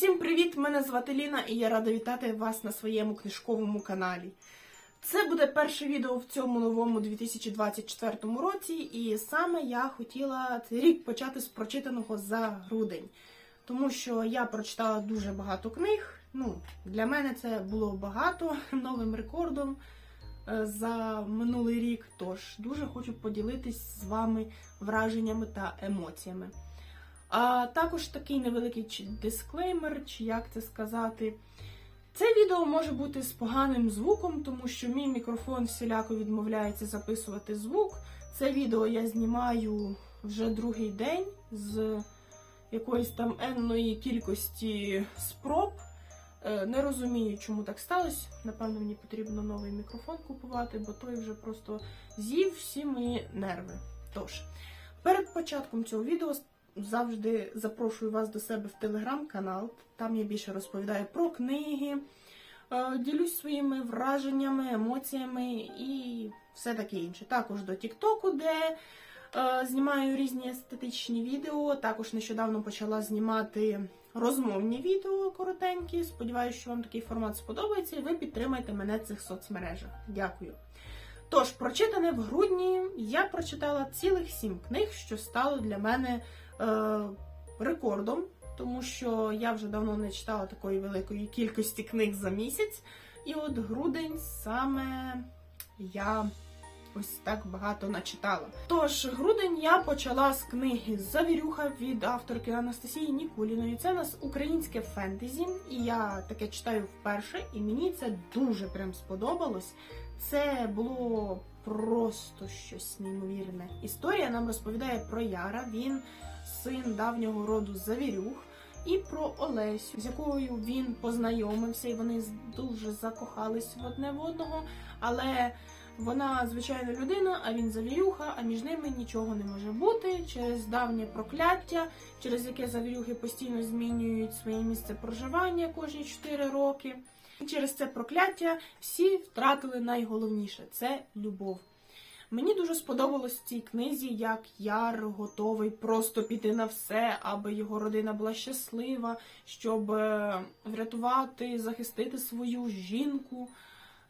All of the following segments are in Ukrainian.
Усім привіт! Мене звати Ліна і я рада вітати вас на своєму книжковому каналі. Це буде перше відео в цьому новому 2024 році, і саме я хотіла цей рік почати з прочитаного за грудень, тому що я прочитала дуже багато книг. Ну, для мене це було багато новим рекордом е, за минулий рік. Тож дуже хочу поділитись з вами враженнями та емоціями. А також такий невеликий чи дисклеймер, чи як це сказати. Це відео може бути з поганим звуком, тому що мій мікрофон всіляко відмовляється записувати звук. Це відео я знімаю вже другий день з якоїсь там енної кількості спроб. Е, Не розумію, чому так сталося. Напевно, мені потрібно новий мікрофон купувати, бо той вже просто з'їв всі мої нерви. Тож, перед початком цього відео завжди запрошую вас до себе в телеграм-канал. Там я більше розповідаю про книги, е, ділюсь своїми враженнями, емоціями і все таке інше. Також до Тіктоку, де е, знімаю різні естетичні відео. Також нещодавно почала знімати розмовні відео коротенькі. Сподіваюся, що вам такий формат сподобається, і ви підтримаєте мене в цих соцмережах. Дякую. Тож, прочитане в грудні, я прочитала цілих сім книг, що стало для мене рекордом, тому що я вже давно не читала такої великої кількості книг за місяць. І от грудень саме я ось так багато начитала. Тож, грудень я почала з книги Завірюха від авторки Анастасії Нікуліної. Це у нас українське фентезі, і я таке читаю вперше, і мені це дуже прям сподобалось. Це було просто щось неймовірне. Історія нам розповідає про Яра. Він син давнього роду Завірюх, і про Олесю, з якою він познайомився, і вони дуже закохались в одне в одного. Але вона звичайна людина, а він завірюха, а між ними нічого не може бути через давнє прокляття, через яке завірюхи постійно змінюють своє місце проживання кожні 4 роки. І через це прокляття всі втратили найголовніше це любов. Мені дуже сподобалось в цій книзі, як Яр готовий просто піти на все, аби його родина була щаслива, щоб е, врятувати, захистити свою жінку.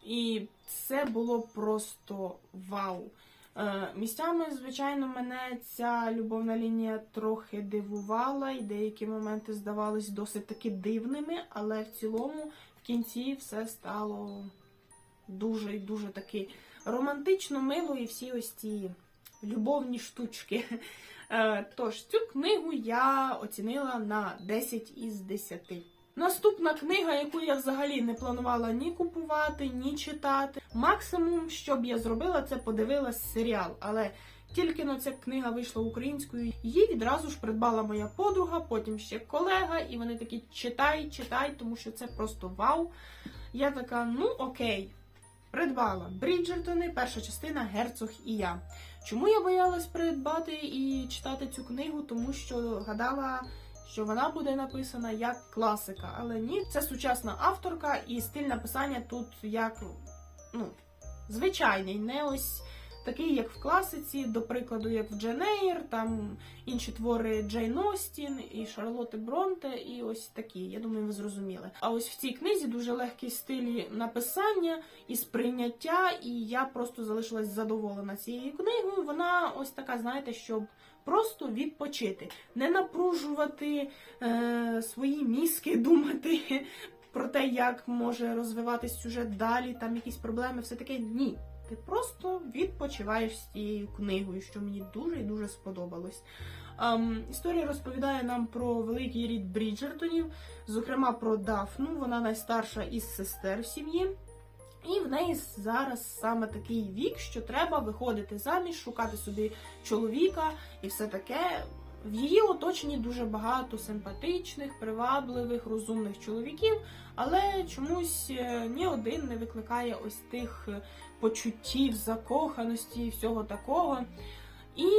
І це було просто вау. Е, Місцями, звичайно, мене ця любовна лінія трохи дивувала, і деякі моменти здавались досить таки дивними, але в цілому в кінці все стало дуже і дуже таки романтично, мило і всі ось ці любовні штучки. Е, Тож, цю книгу я оцінила на 10 із 10. Наступна книга, яку я взагалі не планувала ні купувати, ні читати. Максимум, що б я зробила, це подивилась серіал. Але тільки на ця книга вийшла українською, її відразу ж придбала моя подруга, потім ще колега, і вони такі читай, читай, тому що це просто вау. Я така, ну окей, придбала Бріджертони, перша частина Герцог і я. Чому я боялась придбати і читати цю книгу? Тому що гадала що вона буде написана як класика. Але ні, це сучасна авторка, і стиль написання тут як ну, звичайний, не ось такий, як в класиці, до прикладу, як в Джен Ейр, там інші твори Джейн Остін і Шарлотти Бронте, і ось такі. Я думаю, ви зрозуміли. А ось в цій книзі дуже легкий стиль написання і сприйняття, і я просто залишилась задоволена цією книгою. Вона ось така, знаєте, щоб. Просто відпочити, не напружувати е, свої мізки, думати про те, як може розвиватись сюжет далі, там якісь проблеми, все таке ні. Ти просто відпочиваєш з цією книгою, що мені дуже і дуже сподобалось. Ем, історія розповідає нам про великий рід Бріджертонів, зокрема про Дафну. Вона найстарша із сестер в сім'ї. І в неї зараз саме такий вік, що треба виходити заміж, шукати собі чоловіка і все таке. В її оточенні дуже багато симпатичних, привабливих, розумних чоловіків, але чомусь е, ні один не викликає ось тих почуттів, закоханості і всього такого. І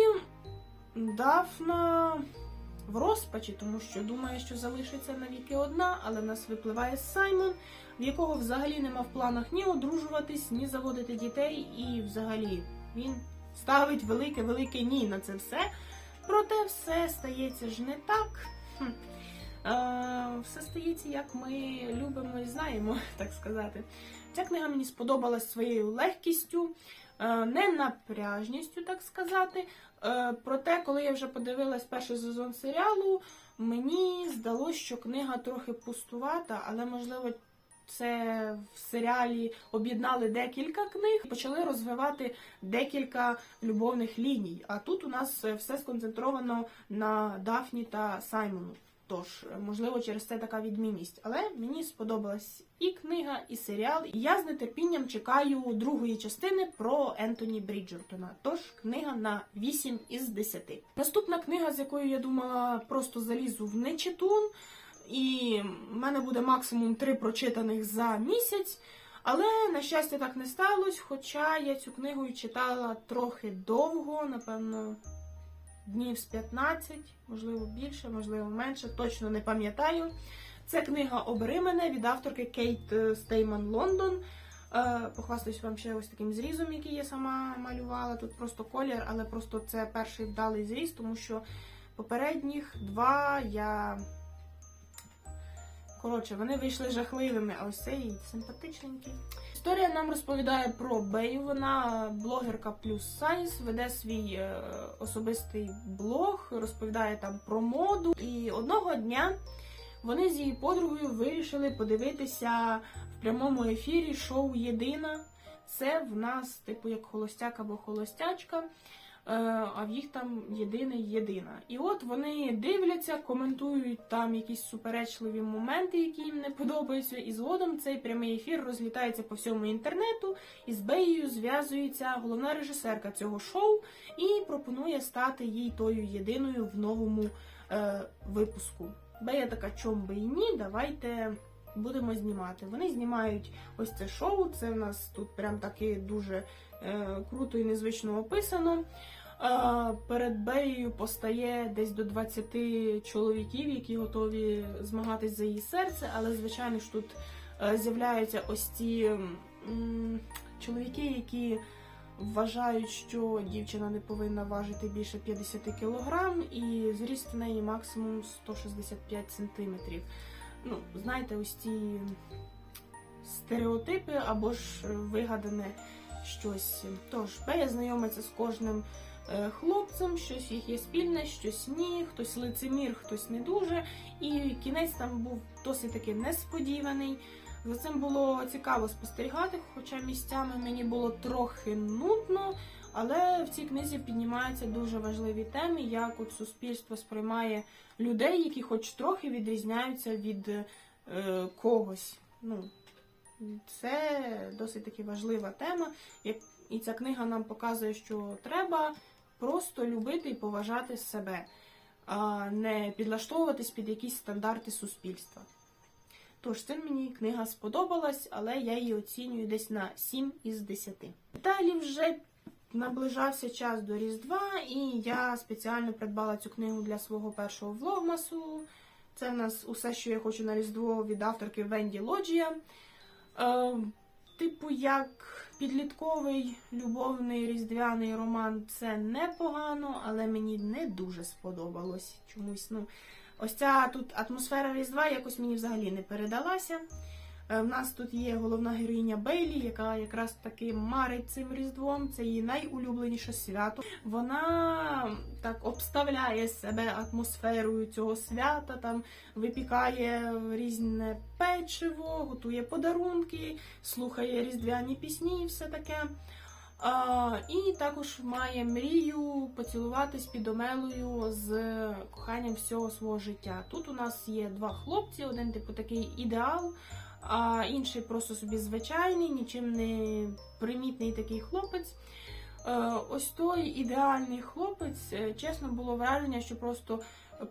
Дафна в розпачі, тому що думає, що залишиться навіки одна, але в нас випливає Саймон, в якого взагалі нема в планах ні одружуватись, ні заводити дітей, і взагалі він ставить велике-велике ні на це все. Проте все стається ж не так. Хм. все стається, як ми любимо і знаємо, так сказати. Ця книга мені сподобалась своєю легкістю, е, ненапряжністю, так сказати. Е, Проте, коли я вже подивилась перший сезон серіалу, мені здалося, що книга трохи пустувата, але можливо. Це в серіалі об'єднали декілька книг, почали розвивати декілька любовних ліній. А тут у нас е, все сконцентровано на Дафні та Саймону. Тож, можливо, через це така відмінність. Але мені сподобалась і книга, і серіал. І я з нетерпінням чекаю другої частини про Ентоні Бріджертона. Тож книга на 8 із 10. Наступна книга, з якою я думала, просто залізу в нечитун. І в мене буде максимум три прочитаних за місяць. Але, на щастя, так не сталося. Хоча я цю книгу читала трохи довго, напевно, днів з 15, можливо, більше, можливо, менше, точно не пам'ятаю. Це книга «Обери мене» від авторки Кейт е, Стейман Лондон. Е, Похвастаюсь вам ще ось таким зрізом, який я сама малювала. Тут просто колір, але просто це перший вдалий зріз, тому що попередніх два я. Коротше, вони вийшли жахливими, а ось цей симпатичненький. Історія нам розповідає про Бею. Вона блогерка плюс сайз, веде свій е, особистий блог, розповідає там про моду. І одного дня вони з її подругою вирішили подивитися в прямому ефірі шоу Єдина. Це в нас, типу, як холостяк або холостячка. Е, а в їх там єдиний єдина. І от вони дивляться, коментують там якісь суперечливі моменти, які їм не подобаються. І згодом цей прямий ефір розлітається по всьому інтернету, і з Беєю зв'язується головна режисерка цього шоу і пропонує стати їй тою єдиною в новому е, випуску. Бея така, чом би і ні, давайте. Будемо знімати. Вони знімають ось це шоу. Це в нас тут прям таки дуже е, круто і незвично описано. Е, перед Беєю постає десь до 20 чоловіків, які готові змагатись за її серце. Але, звичайно ж, тут е, з'являються ось ці м, чоловіки, які вважають, що дівчина не повинна важити більше 50 кілограм, і зріст в неї максимум 165 сантиметрів ну, знаєте, ось ці стереотипи або ж вигадане щось. Тож, Бея знайомиться з кожним е, хлопцем, щось їх є спільне, щось ні, хтось лицемір, хтось не дуже. І кінець там був досить таки несподіваний. За цим було цікаво спостерігати, хоча місцями мені було трохи нудно. Але в цій книзі піднімаються дуже важливі теми, як от суспільство сприймає людей, які хоч трохи відрізняються від е, когось. Ну, Це досить таки важлива тема. І ця книга нам показує, що треба просто любити і поважати себе, а не підлаштовуватись під якісь стандарти суспільства. Тож, це мені книга сподобалась, але я її оцінюю десь на 7 із 10. Далі вже наближався час до Різдва, і я спеціально придбала цю книгу для свого першого влогмасу. Це в нас усе, що я хочу на Різдво від авторки Венді Лоджія. Е, типу, як підлітковий любовний різдвяний роман, це непогано, але мені не дуже сподобалось чомусь. ну... Ось ця тут атмосфера Різдва якось мені взагалі не передалася. Е, в нас тут є головна героїня Бейлі, яка якраз таки марить цим різдвом. Це її найулюбленіше свято. Вона так обставляє себе атмосферою цього свята, там випікає різне печиво, готує подарунки, слухає різдвяні пісні і все таке. А, І також має мрію поцілуватись під омелою з коханням всього свого життя. Тут у нас є два хлопці, один типу такий ідеал, а інший просто собі звичайний, нічим не примітний такий хлопець. Е, ось той ідеальний хлопець, е, чесно, було враження, що просто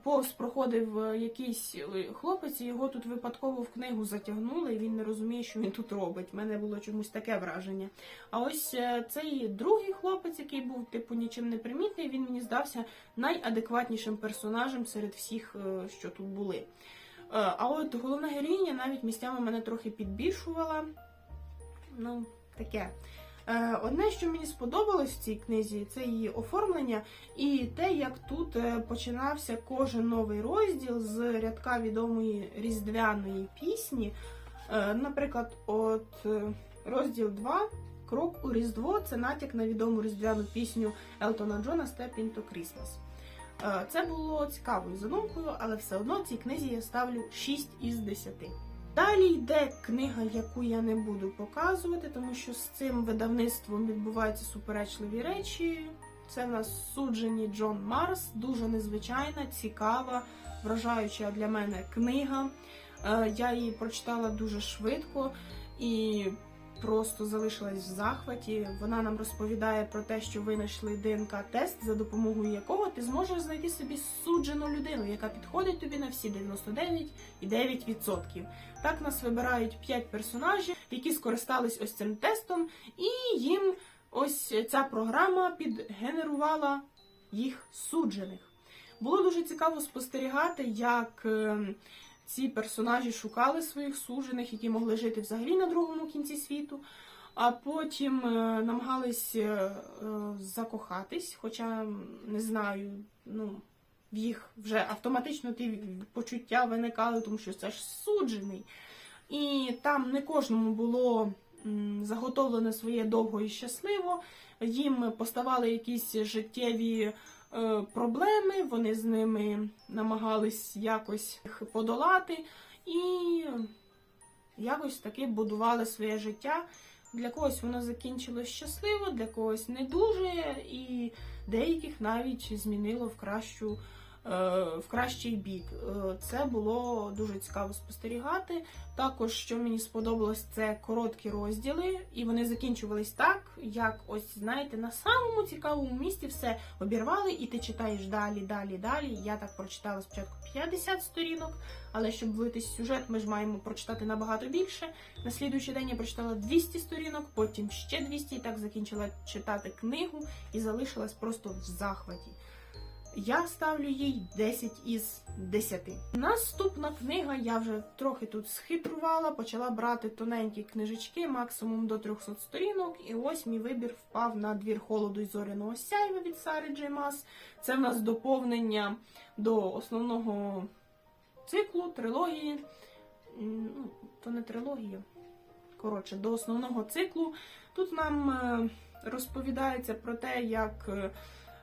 повз проходив е, якийсь хлопець, і його тут випадково в книгу затягнули, і він не розуміє, що він тут робить. У мене було чомусь таке враження. А ось цей другий хлопець, який був типу нічим не примітний, він мені здався найадекватнішим персонажем серед всіх, що тут були. А от головна героїня навіть місцями мене трохи підбільшувала. Ну, таке. Е, Одне, що мені сподобалось в цій книзі, це її оформлення і те, як тут е, починався кожен новий розділ з рядка відомої різдвяної пісні. Е, Наприклад, от е, розділ 2 Крок у Різдво це натяк на відому різдвяну пісню Елтона Джона Step into Christmas. Е, Це було цікавою задумкою, але все одно цій книзі я ставлю 6 із 10. Далі йде книга, яку я не буду показувати, тому що з цим видавництвом відбуваються суперечливі речі. Це в нас суджені Джон Марс, дуже незвичайна, цікава, вражаюча для мене книга. Е, Я її прочитала дуже швидко і просто залишилась в захваті. Вона нам розповідає про те, що винайшли ДНК-тест, за допомогою якого ти зможеш знайти собі суджену людину, яка підходить тобі на всі 99,9%. Так нас вибирають 5 персонажів, які скористались ось цим тестом, і їм ось ця програма підгенерувала їх суджених. Було дуже цікаво спостерігати, як е, ці персонажі шукали своїх суджених, які могли жити взагалі на другому кінці світу, а потім е, намагались е, е, закохатись, хоча не знаю, ну. В їх вже автоматично ті почуття виникали, тому що це ж суджений. І там не кожному було заготовлене своє довго і щасливо. Їм поставали якісь життєві проблеми, вони з ними намагались якось їх подолати і якось таки будували своє життя. Для когось воно закінчилось щасливо, для когось не дуже, і деяких навіть змінило в кращу. Е, В кращий бік Е, це було дуже цікаво спостерігати. Також, що мені сподобалось, це короткі розділи, і вони закінчувались так, як ось знаєте, на самому цікавому місці все обірвали, і ти читаєш далі, далі, далі. Я так прочитала спочатку 50 сторінок, але щоб влитись в сюжет, ми ж маємо прочитати набагато більше. На слідуючий день я прочитала 200 сторінок, потім ще 200, і так закінчила читати книгу і залишилась просто в захваті. Я ставлю їй 10 із 10. Наступна книга, я вже трохи тут схитрувала, почала брати тоненькі книжечки, максимум до 300 сторінок. І ось мій вибір впав на двір холоду і зоряного сяйва від Сари Джеймас. Це в нас доповнення до основного циклу, трилогії. Ну, то не трилогія. Коротше, до основного циклу. Тут нам е, розповідається про те, як.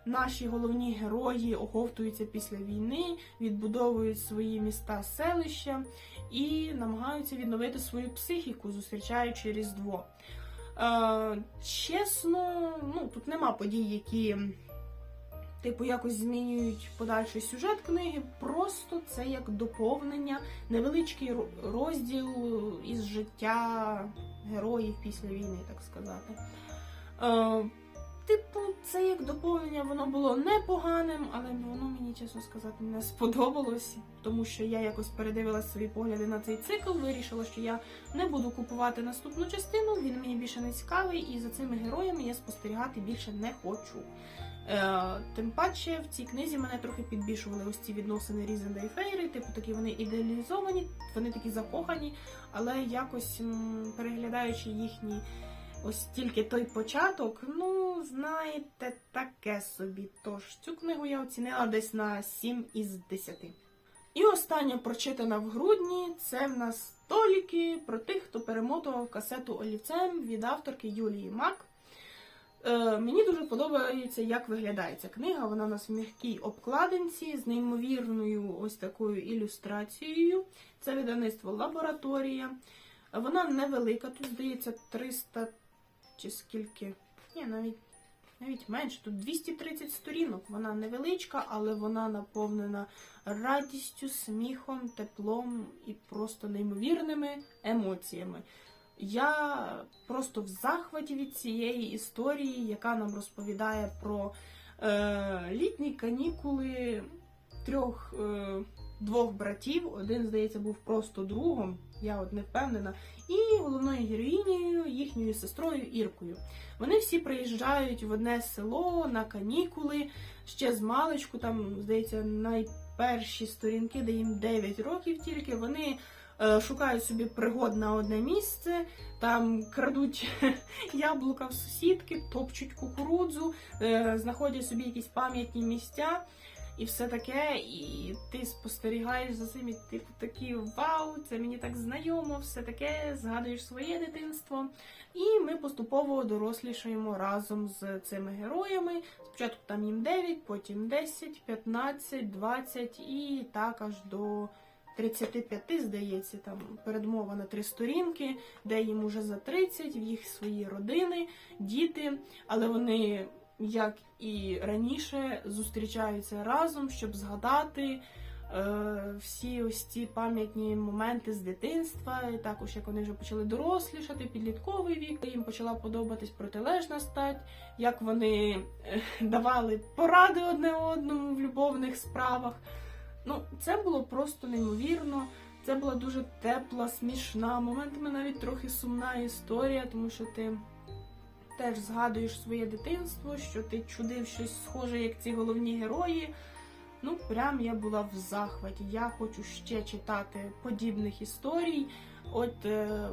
Е, Наші головні герої оговтуються після війни, відбудовують свої міста, селища і намагаються відновити свою психіку, зустрічаючи Різдво. Е, чесно, ну тут нема подій, які типу якось змінюють подальший сюжет книги. Просто це як доповнення, невеличкий розділ із життя героїв після війни, так сказати. Типу, це як доповнення, воно було непоганим, але воно мені, чесно сказати, не сподобалось, тому що я якось передивила свої погляди на цей цикл, вирішила, що я не буду купувати наступну частину, він мені більше не цікавий, і за цими героями я спостерігати більше не хочу. Е, тим паче в цій книзі мене трохи підбільшували ось ці відносини Різенда і Фейри, типу такі вони ідеалізовані, вони такі закохані, але якось переглядаючи їхні ось тільки той початок, ну, знаєте, таке собі. Тож цю книгу я оцінила десь на 7 із 10. І остання прочитана в грудні це в нас толіки про тих, хто перемотував касету олівцем від авторки Юлії Мак. Е, мені дуже подобається, як виглядає ця книга. Вона у нас в м'якій обкладинці з неймовірною ось такою ілюстрацією. Це видавництво Лабораторія. Вона невелика, тут здається 300 чи скільки. Ні, навіть навіть менше. Тут 230 сторінок. Вона невеличка, але вона наповнена радістю, сміхом, теплом і просто неймовірними емоціями. Я просто в захваті від цієї історії, яка нам розповідає про е, літні канікули трьох е, двох братів. Один, здається, був просто другом, я от не впевнена, і головною героїнею, їхньою сестрою Іркою. Вони всі приїжджають в одне село на канікули ще з маличку, там, здається, найперші сторінки, де їм 9 років тільки. Вони е, шукають собі пригод на одне місце, там крадуть яблука в сусідки, топчуть кукурудзу, е, знаходять собі якісь пам'ятні місця. І все таке, і ти спостерігаєш за цим, і типу такий вау, це мені так знайомо, все таке, згадуєш своє дитинство. І ми поступово дорослішаємо разом з цими героями. Спочатку там їм 9, потім 10, 15, 20 і так аж до 35, здається, там передмова на три сторінки, де їм уже за 30, в їх свої родини, діти, але вони, як і раніше, зустрічаються разом, щоб згадати. Е, Всі ось ці пам'ятні моменти з дитинства, і також як вони вже почали дорослішати, підлітковий вік, їм почала подобатись протилежна стать, як вони е, давали поради одне одному в любовних справах. Ну, це було просто неймовірно. Це була дуже тепла, смішна, моментами навіть трохи сумна історія, тому що ти теж згадуєш своє дитинство, що ти чудив щось схоже, як ці головні герої. Ну, прям я була в захваті. Я хочу ще читати подібних історій. От е,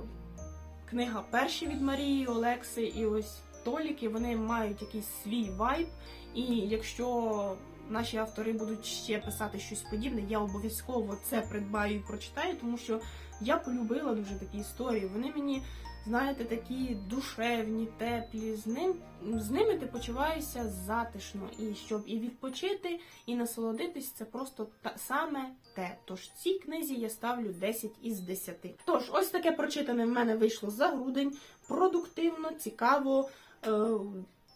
книга перші від Марії, Олекси і ось Толіки, вони мають якийсь свій вайб. І якщо наші автори будуть ще писати щось подібне, я обов'язково це придбаю і прочитаю, тому що я полюбила дуже такі історії. Вони мені, знаєте, такі душевні, теплі. З ним з ними ти почуваєшся затишно. І щоб і відпочити, і насолодитись, це просто та саме те. Тож цій книзі я ставлю 10 із 10. Тож, ось таке прочитане в мене вийшло за грудень. Продуктивно, цікаво. Е-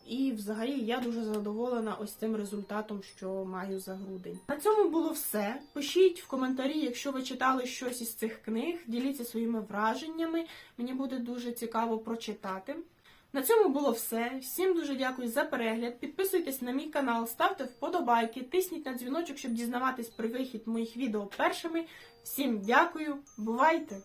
і взагалі я дуже задоволена ось цим результатом, що маю за грудень. На цьому було все. Пишіть в коментарі, якщо ви читали щось із цих книг, діліться своїми враженнями. Мені буде дуже цікаво прочитати. На цьому було все. Всім дуже дякую за перегляд. Підписуйтесь на мій канал, ставте вподобайки, тисніть на дзвіночок, щоб дізнаватись про вихід моїх відео першими. Всім дякую, бувайте!